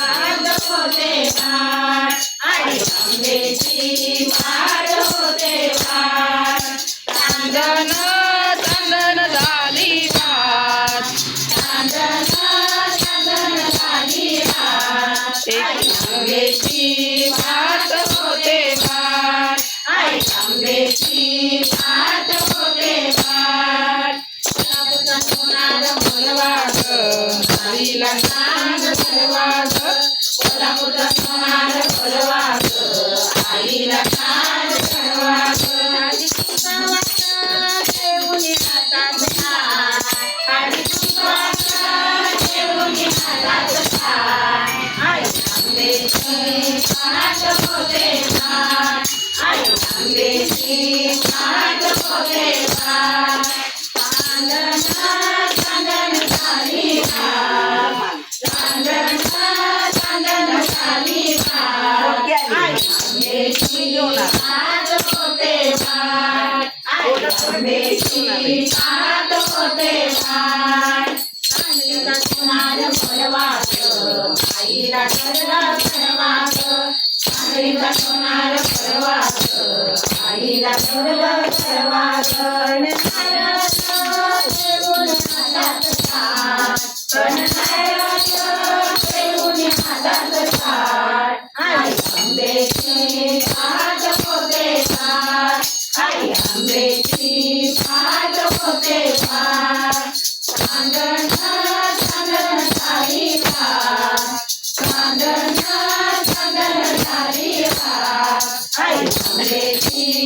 मात होते वाट. आणि आंबेची होते वाट. कांदन कांदन झाली वाट. झाली वाट. आणि होते वाट. आणि आंबेची मात होते वाट. सापचा सोनार Krishna Sarvasana, Sarvasana, Sarvasana, Sarvasana,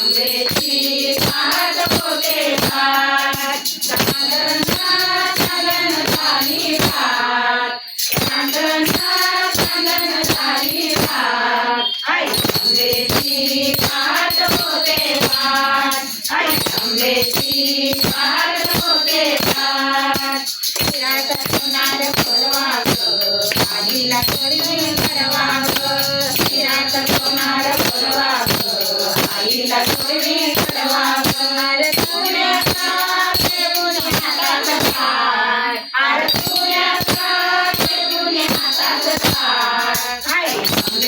आंब्याची पात चांदन झाली पात चांदना चांदन झाली पात आई आंब्याची पात होते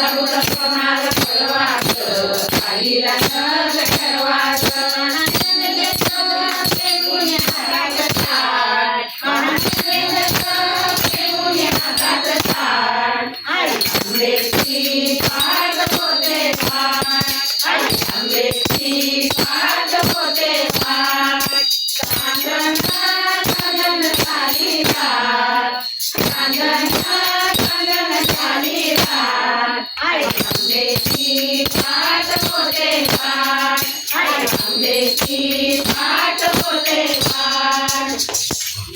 सर्व सर्व माझ सर्वात आईला सर्व